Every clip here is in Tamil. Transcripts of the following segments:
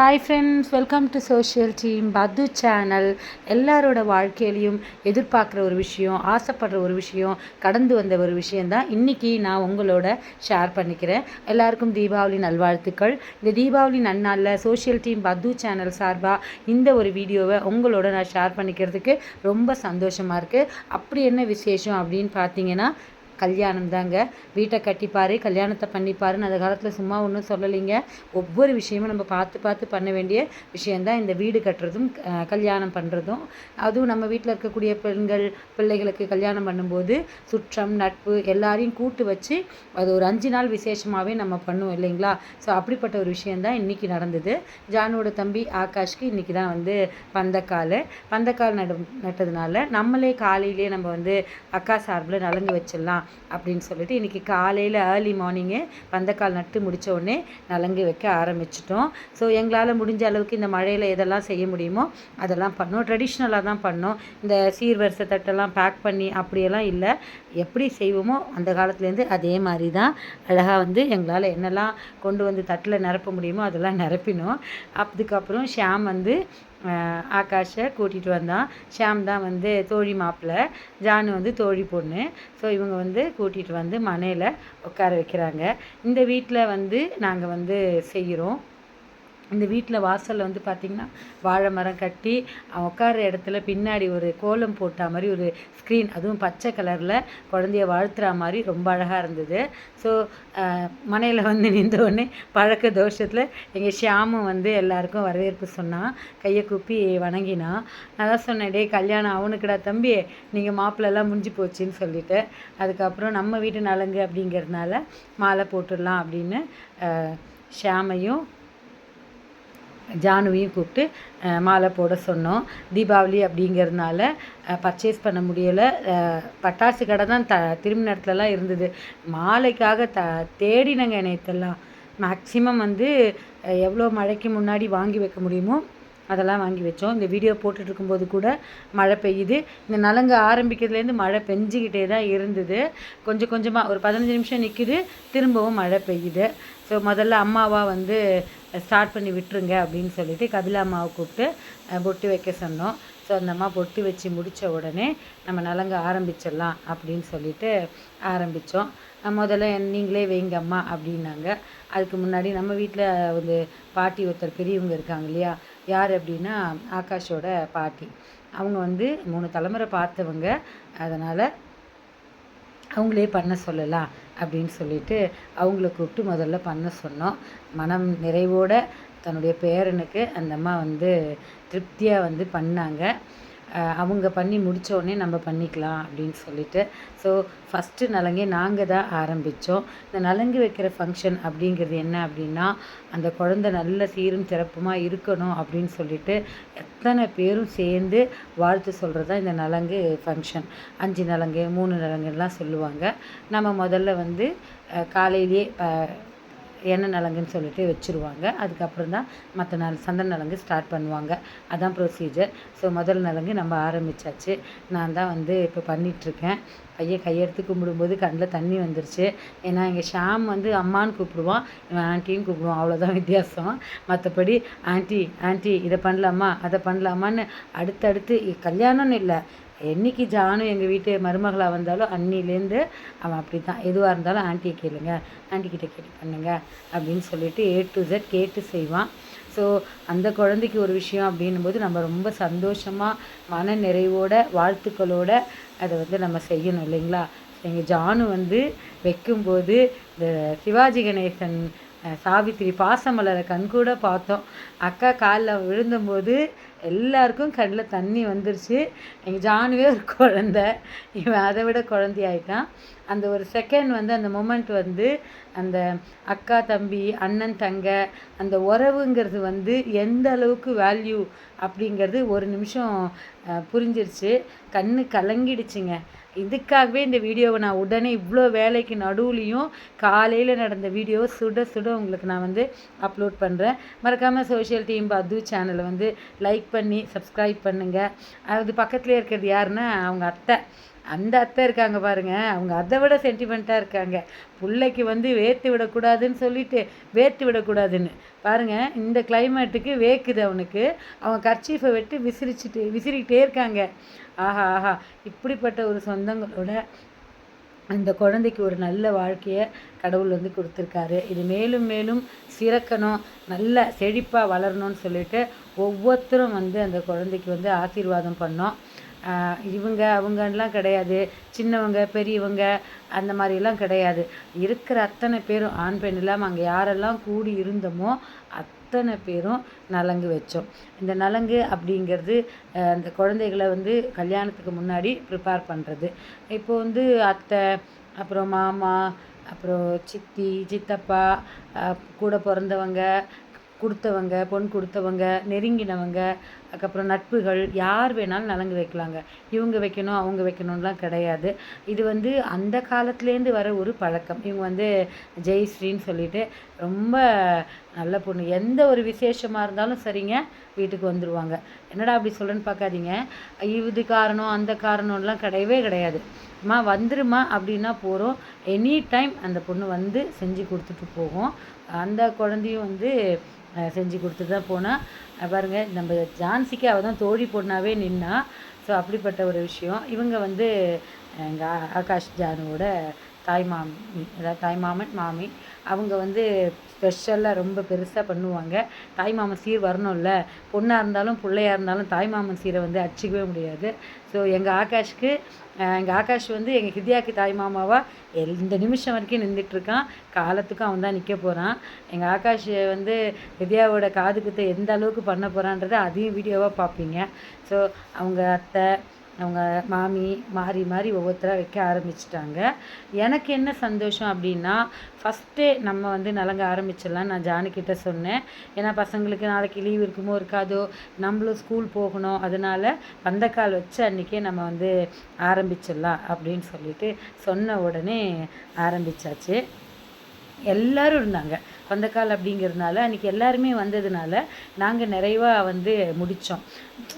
Hi friends welcome to social team பத்து சேனல் எல்லாரோட வாழ்க்கையிலையும் எதிர்பார்க்குற ஒரு விஷயம் ஆசைப்படுற ஒரு விஷயம் கடந்து வந்த ஒரு விஷயந்தான் இன்றைக்கி நான் உங்களோட ஷேர் பண்ணிக்கிறேன். எல்லாருக்கும் தீபாவளி நல்வாழ்த்துக்கள். இந்த தீபாவளி நன்னாளில் சோஷியல் டீம் பத்து சேனல் சார்பாக இந்த ஒரு வீடியோவை உங்களோட நான் ஷேர் பண்ணிக்கிறதுக்கு ரொம்ப சந்தோஷமாக இருக்குது அப்படி என்ன விசேஷம் அப்படின்னு பார்த்தீங்கன்னா கல்யாணம் தாங்க வீட்டை கட்டிப்பார் கல்யாணத்தை பண்ணிப்பாருன்னு அந்த காலத்தில் சும்மா ஒன்றும் சொல்லலைங்க. ஒவ்வொரு விஷயமும் நம்ம பார்த்து பார்த்து பண்ண வேண்டிய விஷயந்தான் இந்த வீடு கட்டுறதும் கல்யாணம் பண்ணுறதும் அதுவும் நம்ம வீட்டில் இருக்கக்கூடிய பெண்கள் பிள்ளைகளுக்கு கல்யாணம் பண்ணும்போது சுற்றம் நட்பு எல்லாரையும் கூட்டு வச்சு அது ஒரு அஞ்சு நாள் விசேஷமாகவே நம்ம பண்ணுவோம் இல்லைங்களா? ஸோ அப்படிப்பட்ட ஒரு விஷயந்தான் இன்றைக்கி நடந்தது. ஜானுவோட தம்பி ஆகாஷ்க்கு இன்றைக்கி தான் வந்து பந்தக்கால். பந்தக்கால் நடு நட்டதுனால நம்மளே காலையிலேயே நம்ம வந்து அக்கா சார்பில் நலங்கு வச்சிடலாம். அப்படின்னு சொல்லிட்டு இன்றைக்கி காலையில் ஏர்லி மார்னிங்கே பந்தக்கால் நட்டு முடித்த உடனே நலங்கு வைக்க ஆரம்பிச்சிட்டோம். ஸோ எங்களால் முடிஞ்ச அளவுக்கு இந்த மழையில் எதெல்லாம் செய்ய முடியுமோ அதெல்லாம் பண்ணோம். ட்ரெடிஷ்னலாக தான் பண்ணோம். இந்த சீர்வரிசை தட்டெல்லாம் பேக் பண்ணி அப்படியெல்லாம் இல்லை. எப்படி செய்வோமோ அந்த காலத்துலேருந்து அதே மாதிரி தான் அழகாக வந்து எங்களால் என்னெல்லாம் கொண்டு வந்து தட்டில் நிரப்ப முடியுமோ அதெல்லாம் நிரப்பினோம். அதுக்கப்புறம் ஷியாம் வந்து ஆகாஷை கூட்டிகிட்டு வந்தான் ஷாம் தான் வந்து தோழி மாப்பிள்ளை ஜானு வந்து தோழி பொண்ணு. ஸோ இவங்க வந்து கூட்டிகிட்டு வந்து மனையில் உட்கார வைக்கிறாங்க. இந்த வீட்டில் வந்து நாங்கள் வந்து செய்கிறோம் இந்த வீட்டில் வாசலில் வந்து பார்த்திங்கன்னா வாழை மரம் கட்டி உட்கார இடத்துல பின்னாடி ஒரு கோலம் போட்டா மாதிரி ஒரு ஸ்க்ரீன் அதுவும் பச்சை கலரில் குழந்தைய வாழ்த்துற மாதிரி ரொம்ப அழகாக இருந்தது. ஸோ மனையில் வந்து நின்ற பழக்க தோஷத்தில் எங்கள் ஷியாமும் வந்து எல்லாருக்கும் வரவேற்பு சொன்னான் கையை கூப்பி வணங்கினான் நான் தான் சொன்னேன் டேய் கல்யாணம் அவனுக்குடா தம்பி நீங்கள் மாப்பிள்ளெல்லாம் முடிஞ்சு போச்சுன்னு சொல்லிட்டு. அதுக்கப்புறம் நம்ம வீட்டு நலங்கு அப்படிங்கிறதுனால மாலை போட்டுடலாம் அப்படின்னு ஷியாமையும் ஜானுவையும் கூப்பிட்டு மாலை போட சொன்னோம். தீபாவளி அப்படிங்கிறதுனால பர்ச்சேஸ் பண்ண முடியலை. பட்டாசு கடை தான் த திரும்பின இடத்துலலாம் இருந்தது. மாலைக்காக த தேடினங்க நேற்றெல்லாம் மேக்சிமம் வந்து எவ்வளோ மழைக்கு முன்னாடி வாங்கி வைக்க முடியுமோ அதெல்லாம் வாங்கி வச்சோம். இந்த வீடியோ போட்டுட்டு இருக்கும்போது கூட மழை பெய்யுது. இந்த நலங்கு ஆரம்பிக்கிறதுலேருந்து மழை பெஞ்சிக்கிட்டே தான் இருந்தது. கொஞ்சம் கொஞ்சமாக ஒரு பதினஞ்சு நிமிஷம் நிற்கிது திரும்பவும் மழை பெய்யுது. ஸோ முதல்ல அம்மாவாக வந்து ஸ்டார்ட் பண்ணி விட்டுருங்க அப்படின்னு சொல்லிட்டு கபிலா அம்மாவை கூப்பிட்டு பொட்டு வைக்க சொன்னோம். ஸோ அந்த அம்மா பொட்டு வச்சு முடித்த உடனே நம்ம நலங்கு ஆரம்பிச்சிடலாம் அப்படின்னு சொல்லிட்டு ஆரம்பித்தோம் முதல்ல நீங்களே வைங்க அம்மா அப்படின்னாங்க. அதுக்கு முன்னாடி நம்ம வீட்டில் வந்து பாட்டி ஒருத்தர் பெரியவங்க இருக்காங்க இல்லையா யார் அப்படின்னா ஆகாஷோட பாட்டி. அவங்க வந்து மூணு தலைமுறை பார்த்தவங்க. அதனால் அவங்களே பண்ண சொல்லலாம் அப்படின்னு சொல்லிட்டு அவங்கள கூப்பிட்டு முதல்ல பண்ண சொன்னோம். மனம் நிறைவோட தன்னுடைய பேரனுக்கு அந்த அம்மா வந்து திருப்தியாக வந்து பண்ணாங்க. அவங்க பண்ணி முடித்தோடனே நம்ம பண்ணிக்கலாம் அப்படின்னு சொல்லிட்டு. ஸோ ஃபஸ்ட்டு நலங்கே நாங்கள் தான் ஆரம்பித்தோம் இந்த நலங்கு வைக்கிற ஃபங்க்ஷன் அப்படிங்கிறது என்ன அப்படின்னா அந்த குழந்தை நல்ல சீரும் சிறப்புமாக இருக்கணும் அப்படின்னு சொல்லிட்டு எத்தனை பேரும் சேர்ந்து வாழ்த்து சொல்கிறது தான் இந்த நலங்கு ஃபங்க்ஷன் அஞ்சு நலங்கு மூணு நலங்குலாம் சொல்லுவாங்க. நம்ம முதல்ல வந்து காலையிலேயே எண்ணெய் நலங்குன்னு சொல்லிட்டு வச்சுருவாங்க. அதுக்கப்புறம் தான் மற்ற நாள் சந்தன நலங்கு ஸ்டார்ட் பண்ணுவாங்க. அதான் ப்ரொசீஜர் ஸோ முதல் நலங்கு நம்ம ஆரம்பிச்சாச்சு. நான் தான் வந்து இப்போ பண்ணிகிட்ருக்கேன் பையன் கையெடுத்து கும்பிடும்போது கண்ணில் தண்ணி வந்துருச்சு. ஏன்னா எங்கள் ஷாம் வந்து அம்மான்னு கூப்பிடுவான். இவன் ஆன்ட்டின்னு கூப்பிடுவான். அவ்வளோதான் வித்தியாசம். மற்றபடி ஆண்டி ஆண்டி இதை பண்ணலாமா? அதை பண்ணலாமான்னு அடுத்தடுத்து கல்யாணம்னு இல்லை. என்னைக்கு ஜானு எங்கள் வீட்டு மருமகளாக வந்தாலும் அன்னிலேருந்து அவன் அப்படி தான் எதுவாக இருந்தாலும் ஆண்டியை கேளுங்க ஆன்ட்டி கேட்டு பண்ணுங்க அப்படின்னு சொல்லிட்டு ஏ டு ஜெட் கேட்டு செய்வான். ஸோ அந்த குழந்தைக்கு ஒரு விஷயம் அப்படின்னும் போது நம்ம ரொம்ப சந்தோஷமாக மன நிறைவோட வாழ்த்துக்களோட அதை வந்து நம்ம செய்யணும் இல்லைங்களா? எங்கள் ஜானு வந்து வைக்கும்போது இந்த சிவாஜி கணேசன் சாவித்திரி பாசமலரை கண்கூட பார்த்தோம். அக்கா காலில் விழுந்தபோது எல்லாருக்கும் கண்ணில் தண்ணி வந்துருச்சு. எங்கள் ஜானுவே ஒரு குழந்த. இவன் அதை விட குழந்தையாயிட்டான் அந்த ஒரு செகண்ட் வந்து அந்த மொமெண்ட் வந்து அந்த அக்கா தம்பி அண்ணன் தங்க அந்த உறவுங்கிறது வந்து எந்த அளவுக்கு வேல்யூ அப்படிங்கிறது ஒரு நிமிஷம் புரிஞ்சிருச்சு. கண்ணு கலங்கிடுச்சுங்க. இதுக்காகவே இந்த வீடியோவை நான் உடனே இவ்வளோ வேலைக்கு நடுவுலையும் காலையில் நடந்த வீடியோ சுட சுட உங்களுக்கு நான் வந்து அப்லோட் பண்ணுறேன் மறக்காமல் சோஷியல் டீம் பது சேனலை வந்து லைக் பண்ணி சப்ஸ்கிரைப் பண்ணுங்கள் அது பக்கத்துலேயே இருக்கிறது யாருன்னா அவங்க அத்தை. அந்த அத்தை இருக்காங்க பாருங்க. அவங்க அதை விட சென்டிமெண்ட்டாக இருக்காங்க. பிள்ளைக்கு வந்து வேர்த்து விடக்கூடாதுன்னு சொல்லிட்டு வேர்த்து விடக்கூடாதுன்னு. பாருங்க இந்த கிளைமேட்டுக்கு வேக்குது அவனுக்கு. அவன் கர்ச்சீஃபை விட்டு விசிறிச்சிட்டு விசிறிக்கிட்டே இருக்காங்க. ஆஹா ஆஹா. இப்படிப்பட்ட ஒரு சொந்தங்களோட அந்த குழந்தைக்கு ஒரு நல்ல வாழ்க்கையை கடவுள் வந்து கொடுத்துருக்காரு. இது மேலும் மேலும் சிறக்கணும் நல்ல செழிப்பாக வளரணும்னு சொல்லிட்டு ஒவ்வொருத்தரும் வந்து அந்த குழந்தைக்கு வந்து ஆசீர்வாதம் பண்ணோம். இவங்க அவங்கலாம் கிடையாது. சின்னவங்க பெரியவங்க அந்த மாதிரிலாம் கிடையாது. இருக்கிற அத்தனை பேரும் ஆண் பெண் இல்லாமல் அங்கே யாரெல்லாம் கூடி இருந்தோமோ அத்தனை பேரும் நலங்கு வச்சோம். இந்த நலங்கு அப்படிங்கிறது அந்த குழந்தைகளை வந்து கல்யாணத்துக்கு முன்னாடி ப்ரிப்பேர் பண்ணுறது இப்போ வந்து அத்தை அப்புறம் மாமா அப்புறம் சித்தி சித்தப்பா கூட பிறந்தவங்க கொடுத்தவங்க பொன் கொடுத்தவங்க நெருங்கினவங்க அதுக்கப்புறம் நட்புகள் யார் வேணாலும் நலங்கு வைக்கலாங்க. இவங்க வைக்கணும் அவங்க வைக்கணும்லாம் கிடையாது. இது வந்து அந்த காலத்துலேருந்து வர ஒரு பழக்கம். இவங்க வந்து ஜெயஸ்ரீன்னு சொல்லிட்டு ரொம்ப நல்ல பொண்ணு. எந்த ஒரு விசேஷமாக இருந்தாலும் சரிங்க வீட்டுக்கு வந்துடுவாங்க என்னடா அப்படி சொல்கிறேன்னு பார்க்காதீங்க. இது காரணம் அந்த காரணம்லாம் கிடையவே கிடையாது. அம்மா வந்துருமா அப்படின்னா போகிறோம் எனி டைம் அந்த பொண்ணு வந்து செஞ்சு கொடுத்துட்டு போகும். அந்த குழந்தையும் வந்து செஞ்சு கொடுத்துட்டு தான் போனால் பாருங்க நம்ம ஜான்சிக்கு அவள் தான் தோழி பொண்ணாவே நின்னா ஸோ அப்படிப்பட்ட ஒரு விஷயம். இவங்க வந்து எங்கள் ஆகாஷ் ஜானுவோட தாய் மாமி அதாவது தாய் மாமன் மாமி. அவங்க வந்து ஸ்பெஷலாக ரொம்ப பெருசாக பண்ணுவாங்க. தாய்மாமன் சீர் வரணும்ல. பொண்ணாக இருந்தாலும் பிள்ளையாக இருந்தாலும் தாய்மாமன் சீரை வந்து அடிச்சிக்கவே முடியாது. ஸோ எங்கள் ஆகாஷ்க்கு எங்கள் ஆகாஷ் வந்து எங்கள் ஹிதியாக்கு தாய் மாமாவாக எல் இந்த நிமிஷம் வரைக்கும் நின்றுட்டுருக்கான் காலத்துக்கும் அவன் தான் நிற்க போகிறான் எங்கள் ஆகாஷ் வந்து ஹிதியாவோட காது குத்தை எந்த அளவுக்கு பண்ண போகிறான்றதை அதையும் வீடியோவாக பார்ப்பீங்க. ஸோ அவங்க அத்தை அவங்க மாமி மாறி மாறி ஒவ்வொருத்தராக வைக்க ஆரம்பிச்சிட்டாங்க. எனக்கு என்ன சந்தோஷம் அப்படின்னா ஃபஸ்ட்டே நம்ம வந்து நலங்க ஆரம்பிச்சிடலாம் நான் ஜானிக்கிட்ட சொன்னேன். ஏன்னா பசங்களுக்கு நாளைக்கு லீவ் இருக்குமோ இருக்காதோ நம்மளும் ஸ்கூல் போகணும். அதனால பந்தக்கால் வச்சு அன்றைக்கே நம்ம வந்து ஆரம்பிச்சிடலாம் அப்படின்னு சொல்லிட்டு சொன்ன உடனே ஆரம்பிச்சாச்சு. எல்லோரும் இருந்தாங்க. பந்தக்கால் அப்படிங்கிறதுனால அன்றைக்கி எல்லாருமே வந்ததுனால நாங்கள் நிறைவாக வந்து முடித்தோம்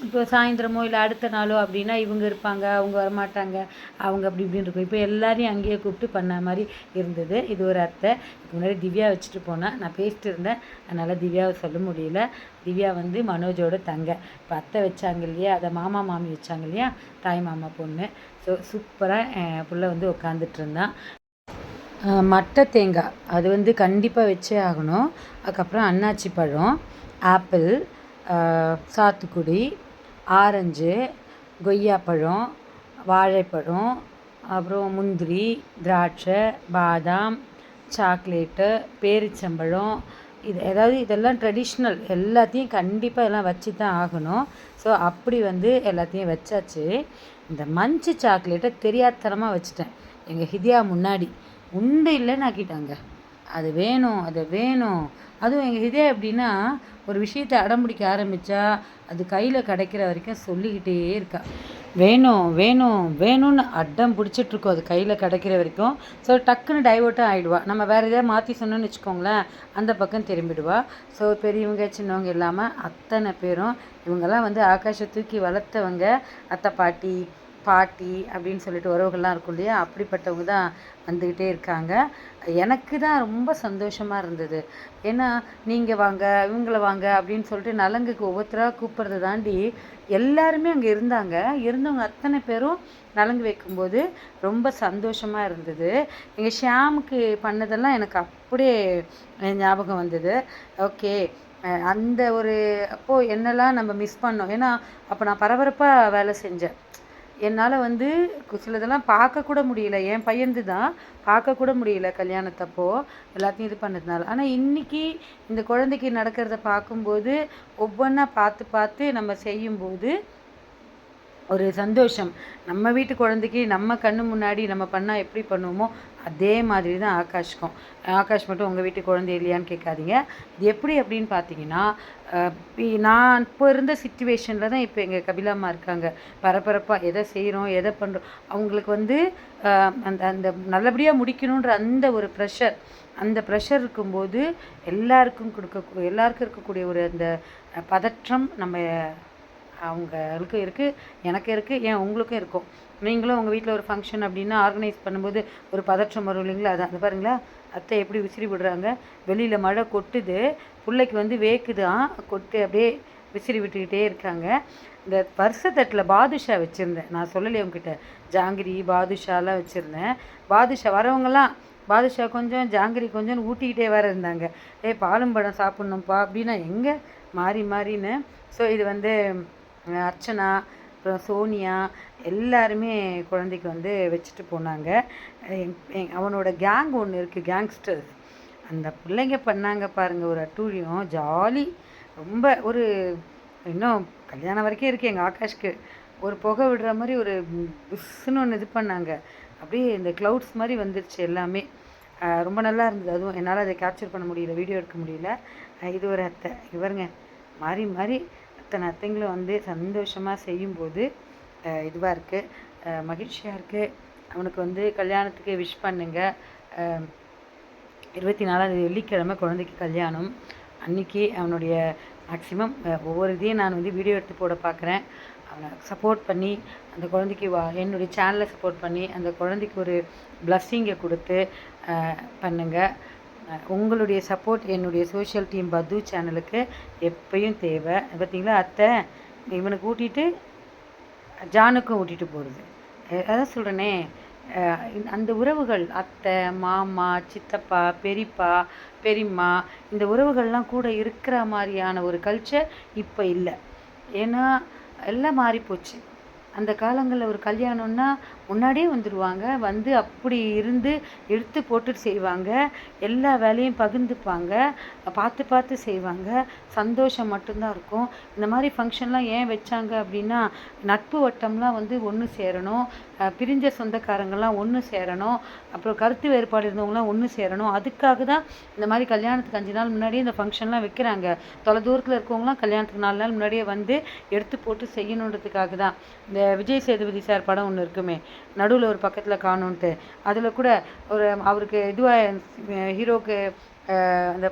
இப்போ சாயந்தரமோ இல்லை அடுத்த நாளோ அப்படின்னா இவங்க இருப்பாங்க அவங்க வரமாட்டாங்க அவங்க அப்படி இப்படின்னு இருக்கும். இப்போ எல்லாரையும் அங்கேயே கூப்பிட்டு பண்ண மாதிரி இருந்தது. இது ஒரு அத்தை. இதுக்கு முன்னாடி திவ்யா வச்சுட்டு போனேன் நான் பேசிட்டு இருந்தேன். அதனால் திவ்யாவை சொல்ல முடியல. திவ்யா வந்து மனோஜோட தங்க. இப்போ அத்தை வச்சாங்க இல்லையா? அதை மாமா மாமி வச்சாங்க இல்லையா? தாய் மாமா பொண்ணு. ஸோ சூப்பராக புள்ள வந்து உட்காந்துட்டு இருந்தான். மட்டை தேங்காய். அது வந்து கண்டிப்பாக வச்சே ஆகணும். அதுக்கப்புறம் அன்னாச்சி பழம் ஆப்பிள் சாத்துக்குடி ஆரஞ்சு கொய்யாப்பழம் வாழைப்பழம் அப்புறம் முந்திரி திராட்சை பாதாம் சாக்லேட்டு பேரிச்சம்பழம். இது ஏதாவது இதெல்லாம் ட்ரெடிஷ்னல். எல்லாத்தையும் கண்டிப்பாக எல்லாம் வச்சு தான் ஆகணும். ஸோ அப்படி வந்து எல்லாத்தையும் வச்சாச்சு. இந்த மஞ்சு சாக்லேட்டை தெரியாதனமாக வச்சுட்டேன். எங்கள் ஹிதியா முன்னாடி. உண்டு இல்லைன்னு ஆக்கிட்டாங்க அது வேணும் அது வேணும். அதுவும் எங்கள் இதே எப்படின்னா ஒரு விஷயத்தை அடம்பிடிக்க ஆரம்பித்தா அது கையில் கிடைக்கிற வரைக்கும் சொல்லிக்கிட்டே இருக்கா. வேணும் வேணும் வேணும்னு அடம் பிடிச்சிட்ருக்கோம். அது கையில் கிடைக்கிற வரைக்கும். ஸோ டக்குன்னு டைவர்ட்டும் ஆகிடுவா நம்ம வேறு எதாவது மாற்றி சொன்னோன்னு வச்சுக்கோங்களேன் அந்த பக்கம் திரும்பிடுவா. ஸோ பெரியவங்க சின்னவங்க இல்லாமல் அத்தனை பேரும் இவங்கெல்லாம் வந்து ஆகாஷை தூக்கி வளர்த்தவங்க அத்தை பாட்டி பாட்டி அப்படின்னு சொல்லிட்டு உறவுகள்லாம் இருக்கும் இல்லையா? அப்படிப்பட்டவங்க தான் வந்துக்கிட்டே இருக்காங்க. எனக்கு தான் ரொம்ப சந்தோஷமாக இருந்தது. ஏன்னா நீங்கள் வாங்க இவங்கள வாங்க அப்படின்னு சொல்லிட்டு நலங்குக்கு ஒவ்வொருத்தராக கூப்பிட்றத தாண்டி எல்லாருமே அங்கே இருந்தாங்க. இருந்தவங்க அத்தனை பேரும் நலங்கு வைக்கும்போது ரொம்ப சந்தோஷமாக இருந்தது. எங்கள் ஷியாமுக்கு பண்ணதெல்லாம் எனக்கு அப்படியே ஞாபகம் வந்தது. ஓகே அந்த ஒரு அப்போது என்னெல்லாம் நம்ம மிஸ் பண்ணோம்? ஏன்னா அப்போ நான் பரபரப்பாக வேலை செஞ்சேன். என்னால் வந்து சிலதெல்லாம் பார்க்கக்கூட முடியல. என் பையன்து தான் பார்க்கக்கூட முடியல கல்யாணத்தப்போ. எல்லாத்தையும் இது பண்ணதுனால. ஆனால் இன்றைக்கி இந்த குழந்தைக்கு நடக்கிறத பார்க்கும்போது ஒவ்வொன்றா பார்த்து பார்த்து நம்ம செய்யும்போது ஒரு சந்தோஷம். நம்ம வீட்டு குழந்தைக்கு நம்ம கண்ணு முன்னாடி நம்ம பண்ணால் எப்படி பண்ணுவோமோ அதே மாதிரி தான் ஆகாஷ்க்கும். ஆகாஷ் மட்டும் உங்கள் வீட்டு குழந்தை இல்லையான்னு கேட்காதீங்க. இது எப்படி அப்படின்னு பார்த்தீங்கன்னா நான் இப்போ இருந்த சுச்சுவேஷனில் தான் இப்போ எங்கள் கபிலாம்மா இருக்காங்க. பரபரப்பாக எதை செய்கிறோம் எதை பண்ணுறோம் அவங்களுக்கு வந்து அந்த அந்த நல்லபடியாக முடிக்கணுன்ற அந்த ஒரு ப்ரெஷர் அந்த ப்ரெஷர் இருக்கும்போது எல்லாருக்கும் கொடுக்க எல்லாருக்கும் இருக்கக்கூடிய ஒரு அந்த பதற்றம் நம்ம அவங்களுக்கு இருக்குது எனக்கு இருக்குது ஏன் உங்களுக்கும் இருக்கும் நீங்களும் உங்கள் வீட்டில் ஒரு ஃபங்க்ஷன் அப்படின்னா ஆர்கனைஸ் பண்ணும்போது ஒரு பதற்றம் வரும் இல்லைங்களா? அதான் அது பாருங்களா? அத்தை எப்படி விசிறி விடுறாங்க? வெளியில் மழை கொட்டுது பிள்ளைக்கு வந்து வேக்குதான் கொட்டு அப்படியே விசிறி விட்டுக்கிட்டே இருக்காங்க. இந்த வருஷத்தட்டில் பாதுஷா வச்சுருந்தேன். நான் சொல்லலையே உங்ககிட்ட. ஜாங்கிரி பாதுஷாலாம் வச்சுருந்தேன். பாதுஷா வரவங்கலாம் பாதுஷா கொஞ்சம் ஜாங்கிரி கொஞ்சம் ஊட்டிக்கிட்டே வேறு இருந்தாங்க. ஏய் பாலும் பழம் சாப்பிட்ணும்ப்பா அப்படின்னா எங்கே? மாறி மாறின்னு. ஸோ இது வந்து அர்ச்சனா அப்புறம் சோனியா எல்லாருமே குழந்தைக்கு வந்து வச்சுட்டு போனாங்க. எங்- அவனோட கேங் ஒன்று இருக்குது கேங்ஸ்டர்ஸ் அந்த பிள்ளைங்க பண்ணாங்க பாருங்கள் ஒரு அட்டூழியம். ஜாலி ரொம்ப ஒரு இன்னும் கல்யாணம் வரைக்கும் இருக்குது எங்கள் ஆகாஷ்க்கு. ஒரு புகை விடுற மாதிரி ஒரு பிஸ்ஸுன்னு ஒன்று இது பண்ணாங்க. அப்படியே இந்த க்ளவுட்ஸ் மாதிரி வந்துருச்சு எல்லாமே. ரொம்ப நல்லா இருந்தது. அதுவும் என்னால் அதை கேப்சர் பண்ண முடியல வீடியோ எடுக்க முடியல. இது ஒரு அத்தை. இவருங்க மாறி மாறி அத்தனை அத்தைங்களும் வந்து சந்தோஷமாக செய்யும்போது இதுவாக இருக்குது மகிழ்ச்சியாக இருக்குது அவனுக்கு வந்து கல்யாணத்துக்கு விஷ் பண்ணுங்கள் இருபத்தி நாலாவது வெள்ளிக்கிழமை குழந்தைக்கு கல்யாணம். அன்னைக்கு அவனுடைய மேக்ஸிமம் ஒவ்வொரு இதையும் நான் வந்து வீடியோ எடுத்து போட பார்க்குறேன் அவனை சப்போர்ட் பண்ணி அந்த குழந்தைக்கு வா என்னுடைய சேனலை சப்போர்ட் பண்ணி அந்த குழந்தைக்கு ஒரு பிளஸ்ஸிங்கை கொடுத்து பண்ணுங்கள் உங்களுடைய சப்போர்ட் என்னுடைய சோஷியல் டீம் பத்து சேனலுக்கு எப்பயும் தேவை. பார்த்தீங்களா? அத்தை இவனுக்கு ஊட்டிட்டு ஜானுக்கும் ஊட்டிட்டு போகிறது அதான் சொல்கிறேனே அந்த உறவுகள் அத்தை மாமா சித்தப்பா பெரியப்பா பெரியம்மா இந்த உறவுகள்லாம் கூட இருக்கிற மாதிரியான ஒரு கல்ச்சர் இப்போ இல்லை. ஏன்னா எல்லாம் மாறிப்போச்சு. அந்த காலங்களில் ஒரு கல்யாணம்னா முன்னாடியே வந்துடுவாங்க வந்து அப்படி இருந்து எடுத்து போட்டுட்டு செய்வாங்க. எல்லா வேலையும் பகிர்ந்துப்பாங்க பார்த்து பார்த்து செய்வாங்க. சந்தோஷம் மட்டும்தான் இருக்கும். இந்த மாதிரி ஃபங்க்ஷன்லாம் ஏன் வச்சாங்க அப்படின்னா நட்பு வட்டம்லாம் வந்து ஒன்று சேரணும். பிரிஞ்ச சொந்தக்காரங்கள்லாம் ஒன்று சேரணும். அப்புறம் கருத்து வேறுபாடு இருந்தவங்களாம் ஒன்று சேரணும். அதுக்காக தான் இந்த மாதிரி கல்யாணத்துக்கு அஞ்சு நாள் முன்னாடியே இந்த ஃபங்க்ஷன்லாம் வைக்கிறாங்க. தொலை தூரத்தில் இருக்கவங்களாம் கல்யாணத்துக்கு நாலு நாள் முன்னாடியே வந்து எடுத்து போட்டு செய்யணுன்றதுக்காக தான். இந்த விஜய் சேதுபதி சார் படம் ஒன்று இருக்குமே நடுவில் ஒரு பக்கத்தில் காணுன்ட்டு. அதில் கூட ஒரு அவருக்கு இதுவாக ஹீரோவுக்கு அந்த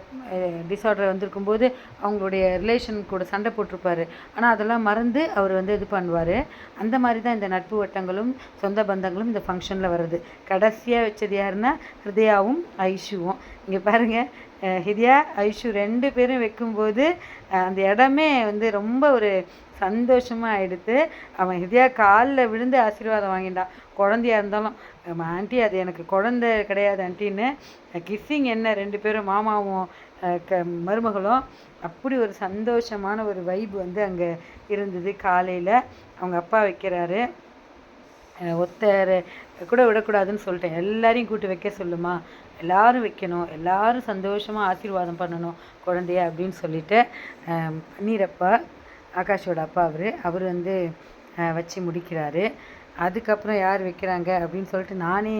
டிஸார்டர் வந்திருக்கும்போது அவங்களுடைய ரிலேஷன் கூட சண்டை போட்டிருப்பாரு. ஆனால் அதெல்லாம் மறந்து அவர் வந்து இது பண்ணுவார். அந்த மாதிரி தான் இந்த நட்பு வட்டங்களும் சொந்த பந்தங்களும் இந்த ஃபங்க்ஷனில் வருது. கடைசியாக வச்சது யாருன்னா ஹிருதயாவும் ஐஷுவும். இங்கே பாருங்கள் ஹிதியா ஐஷு ரெண்டு பேரும் வைக்கும்போது அந்த இடமே வந்து ரொம்ப ஒரு சந்தோஷமாக எடுத்து அவன் ஹிதியா காலில் விழுந்து ஆசீர்வாதம் வாங்கிட்டான். குழந்தையா இருந்தாலும் ஆண்டி அது எனக்கு குழந்தை கிடையாது ஆண்டின்னு கிஸ்ஸிங் என்ன ரெண்டு பேரும் மாமாவும் க மருமகளும் அப்படி ஒரு சந்தோஷமான ஒரு வைப் வந்து அங்கே இருந்தது காலையில். அவங்க அப்பா வைக்கிறாரு. ஒத்தர் கூட விடக்கூடாதுன்னு சொல்லிட்டேன். எல்லாரையும் கூட்டு வைக்க சொல்லுமா? எல்லாரும் வைக்கணும். எல்லாரும் சந்தோஷமாக ஆசீர்வாதம் பண்ணணும் குழந்தைய அப்படின்னு சொல்லிட்டு அஹ் பன்னீரப்பா ஆகாஷோட அப்பா அவர். அவர் வந்து வச்சு முடிக்கிறாரு. அதுக்கப்புறம் யார் வைக்கிறாங்க அப்படின்னு சொல்லிட்டு நானே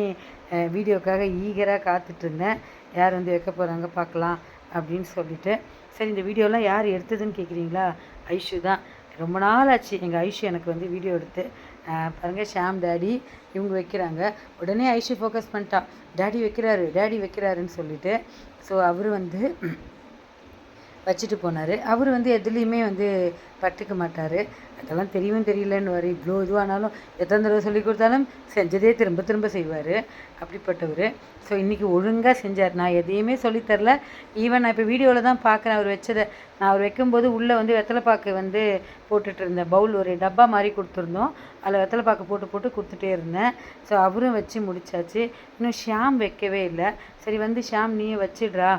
வீடியோக்காக ஈகராக காத்துட்ருந்தேன். யார் வந்து வைக்க போகிறாங்க பார்க்கலாம் அப்படின்னு சொல்லிட்டு. சரி இந்த வீடியோலாம் யார் எடுத்ததுன்னு கேட்குறீங்களா? ஐஷு தான். ரொம்ப நாள் ஆச்சு எங்கள் ஐஷு எனக்கு வந்து வீடியோ எடுத்து பாருங்கள் ஷாம் டேடி இவங்க வைக்கிறாங்க. உடனே ஐஷு ஃபோக்கஸ் பண்ணிட்டா டேடி வைக்கிறாரு டேடி வைக்கிறாருன்னு சொல்லிட்டு. ஸோ அவர் வந்து வச்சுட்டு போனார். அவர் வந்து எதுலேயுமே வந்து பட்டுக்க மாட்டார். அதெல்லாம் தெரியவும் தெரியலன்னு வர இவ்வளோ இதுவானாலும் எத்தனை தடவை சொல்லி கொடுத்தாலும் செஞ்சதே திரும்ப திரும்ப செய்வார். அப்படிப்பட்டவர். ஸோ இன்றைக்கி ஒழுங்காக செஞ்சார். நான் எதையுமே சொல்லித்தரல ஈவன் நான் இப்போ வீடியோவில் தான் பார்க்குறேன் அவர் வச்சதை நான் அவர் வைக்கும்போது உள்ளே வந்து வெத்தலைப்பாக்கு வந்து போட்டுட்டு இருந்தேன். பவுல் ஒரு டப்பா மாதிரி கொடுத்துருந்தோம். அதில் வெத்தலைப்பாக்கு போட்டு போட்டு கொடுத்துட்டே இருந்தேன். ஸோ அவரும் வச்சு முடிச்சாச்சு. இன்னும் ஷாம் வைக்கவே இல்லை. சரி வந்து ஷாம் நீயும் வச்சிடுறா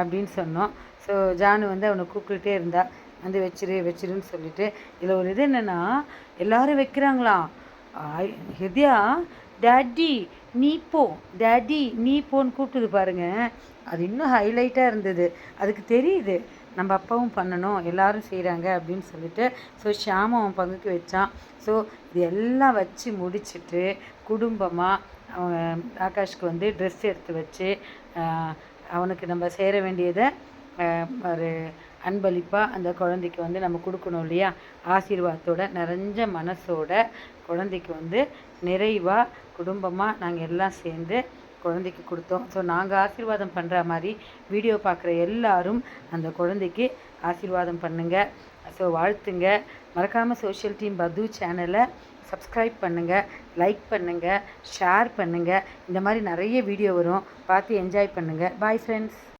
அப்படின்னு சொன்னோம். ஸோ ஜானு வந்து அவனை கூப்பிட்டுட்டே இருந்தா வந்து வச்சிரு வச்சிருன்னு சொல்லிட்டு. இதில் ஒரு இது என்னென்னா எல்லாரும் வைக்கிறாங்களாம் ஆய், டேடி நீ போ டேடி நீ போன்னு கூப்பிட்டுது பாருங்க. அது இன்னும் ஹைலைட்டாக இருந்தது. அதுக்கு தெரியுது நம்ம அப்பாவும் பண்ணணும் எல்லாரும் செய்கிறாங்க அப்படின்னு சொல்லிட்டு. ஸோ ஷாம் அவன் பங்குக்கு வச்சான். ஸோ இது எல்லாம் வச்சு முடிச்சிட்டு குடும்பமாக அவன் ஆகாஷ்க்கு வந்து ட்ரெஸ் எடுத்து வச்சு அவனுக்கு நம்ம சேர வேண்டியதை ஒரு அன்பளிப்பாக அந்த குழந்தைக்கு வந்து நம்ம கொடுக்கணும் இல்லையா? ஆசீர்வாதத்தோட நிறைஞ்ச மனசோட குழந்தைக்கு வந்து நிறைவாக குடும்பமாக நாங்கள் எல்லாம் சேர்ந்து குழந்தைக்கு கொடுத்தோம். ஸோ நாங்கள் ஆசீர்வாதம் பண்ணுற மாதிரி வீடியோ பார்க்குற எல்லாரும் அந்த குழந்தைக்கு ஆசீர்வாதம் பண்ணுங்கள் ஸோ வாழ்த்துங்க. மறக்காமல் சோஷியல் டீம் பது சேனலை சப்ஸ்கிரைப் பண்ணுங்கள் லைக் பண்ணுங்கள் ஷேர் பண்ணுங்கள் இந்த மாதிரி நிறைய வீடியோ வரும். பார்த்து என்ஜாய் பண்ணுங்கள் பாய் ஃப்ரெண்ட்ஸ்